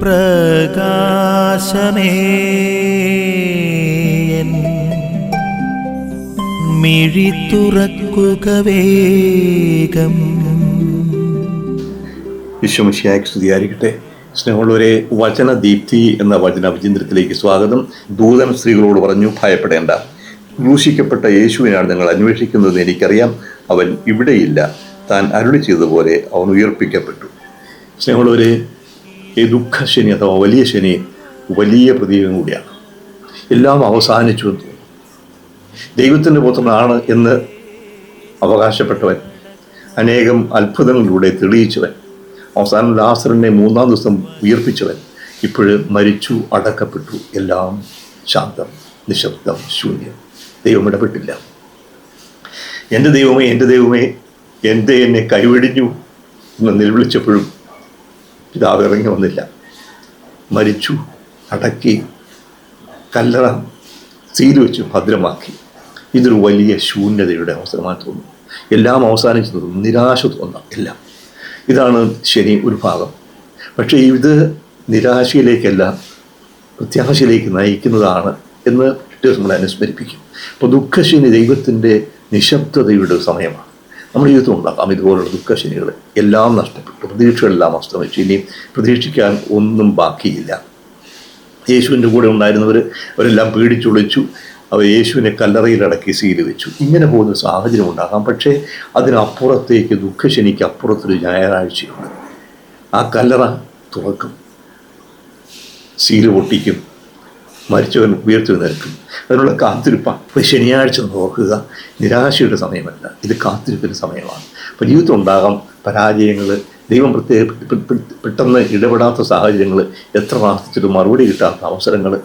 പ്രകാശമേ. മിഴി തുറക്കുക വേഗം. വിശ്വമിശിയായി സ്തുതിയായിരിക്കട്ടെ. സ്നേഹമുള്ളവരെ വചനദീപ്തി എന്ന വചന വിചിന്ദ്രത്തിലേക്ക് സ്വാഗതം. ദൂതൻ സ്ത്രീകളോട് പറഞ്ഞു ഭയപ്പെടേണ്ട. ക്രൂശിക്കപ്പെട്ട യേശുവിനാണ് നിങ്ങൾ അന്വേഷിക്കുന്നത് എനിക്കറിയാം. അവൻ ഇവിടെയില്ല. താൻ അരുളി ചെയ്തതുപോലെ അവൻ ഉയർപ്പിക്കപ്പെട്ടു. സ്നേഹമുള്ളവരെ ഈ ദുഃഖശനി അഥവാ വലിയ ശനി വലിയ പ്രതീകം കൂടിയാണ്. എല്ലാം അവസാനിച്ചു എന്ന് തോന്നുന്നു. ദൈവത്തിന്റെ പുത്രനാണ് എന്ന് അവകാശപ്പെട്ടവൻ അനേകം അത്ഭുതങ്ങളിലൂടെ തെളിയിച്ചവൻ അവസാനം ലാസറിനെ മൂന്നാം ദിവസം ഉയർപ്പിച്ചവൻ ഇപ്പോഴ് മരിച്ചു അടക്കപ്പെട്ടു എല്ലാം ശാന്തം നിശബ്ദം ശൂന്യം. ദൈവം ഇടപെട്ടില്ല. എന്റെ ദൈവമേ എന്റെ ദൈവമേ എന്റെ എന്നെ കൈവെടിഞ്ഞു എന്ന് നിലവിളിച്ചപ്പോഴും പിതാവ് ഇറങ്ങി വന്നില്ല. മരിച്ചു അടക്കി കല്ലറ സീൽ വെച്ച് ഭദ്രമാക്കി. ഇതൊരു വലിയ ശൂന്യതയുടെ അവസരമായി തോന്നുന്നു. എല്ലാം അവസാനിച്ചു തോന്നും നിരാശ തോന്നാം എല്ലാം. ഇതാണ് ശനി ഒരു ഭാഗം. പക്ഷേ ഇത് നിരാശയിലേക്കല്ല പ്രത്യാശയിലേക്ക് നയിക്കുന്നതാണ് എന്ന് നമ്മളെ അനുസ്മരിപ്പിക്കും. അപ്പോൾ ദുഃഖശനി ദൈവത്തിന്റെ നിശബ്ദതയുടെ സമയമാണ്. നമ്മുടെ ജീവിതത്തിൽ ഉണ്ടാക്കാം ഇതുപോലുള്ള ദുഃഖശനികൾ. എല്ലാം നഷ്ടപ്പെട്ടു പ്രതീക്ഷകളെല്ലാം അസ്തമിച്ചു. ഇനി പ്രതീക്ഷിക്കാൻ ഒന്നും ബാക്കിയില്ല. യേശുവിന്റെ കൂടെ ഉണ്ടായിരുന്നവർ അവരെല്ലാം പേടിച്ചൊളിച്ചു. അവർ യേശുവിനെ കല്ലറയിലടക്കി സീൽ വെച്ചു. ഇങ്ങനെ പോകുന്ന സാഹചര്യം ഉണ്ടാകാം. പക്ഷേ അതിനപ്പുറത്തേക്ക് ദുഃഖശനിക്ക് അപ്പുറത്തൊരു ഞായറാഴ്ചയുണ്ട്. ആ കല്ലറ തുറക്കും. സീൽ പൊട്ടിക്കും. മരിച്ചവൻ ഉയർത്തു നിൽക്കും അതിനുള്ള കാത്തിരിപ്പാണ് അപ്പോൾ ശനിയാഴ്ച നോക്കുക നിരാശയുടെ സമയമല്ല. ഇത് കാത്തിരിപ്പിന്റെ സമയമാണ്. അപ്പോൾ ജീവിതം ഉണ്ടാകാം. പരാജയങ്ങൾ ദൈവം പ്രത്യേക പെട്ടെന്ന് ഇടപെടാത്ത സാഹചര്യങ്ങൾ എത്ര പ്രാർത്ഥിച്ചിട്ടും മറുപടി കിട്ടാത്ത അവസരങ്ങൾ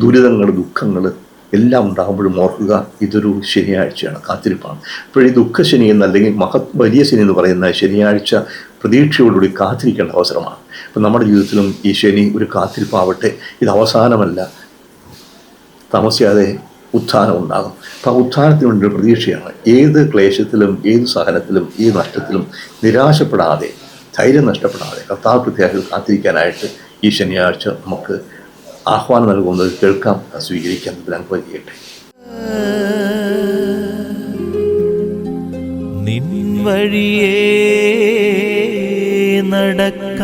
ദുരിതങ്ങൾ ദുഃഖങ്ങൾ എല്ലാം ഉണ്ടാകുമ്പോഴും ഓർക്കുക ഇതൊരു ശനിയാഴ്ചയാണ് കാത്തിരിപ്പാണ്. അപ്പോൾ ഈ ദുഃഖശനി എന്നല്ലെങ്കിൽ മഹത് വലിയ ശനി എന്ന് പറയുന്ന ശനിയാഴ്ച പ്രതീക്ഷയോടുകൂടി കാത്തിരിക്കേണ്ട അവസരമാണ്. അപ്പം നമ്മുടെ ജീവിതത്തിലും ഈ ശനി ഒരു കാത്തിരിപ്പാവട്ടെ ഇത് അവസാനമല്ല. താമസിയാതെ ഉത്ഥാനം ഉണ്ടാകും. അപ്പം ആ ഉത്ഥാനത്തിന് വേണ്ടി പ്രതീക്ഷയാണ്. ഏത് ക്ലേശത്തിലും ഏത് സഹനത്തിലും ഏത് നഷ്ടത്തിലും നിരാശപ്പെടാതെ ധൈര്യം നഷ്ടപ്പെടാതെ കർത്താവ് പ്രത്യാശയിൽ കാത്തിരിക്കാനായിട്ട് ഈ ശനിയാഴ്ച നമുക്ക് ആഹ്വാനം നൽകുന്നത് കേൾക്കാം സ്വീകരിക്കാം അനുഭവിക്കട്ടെ നിൻ നടക്ക.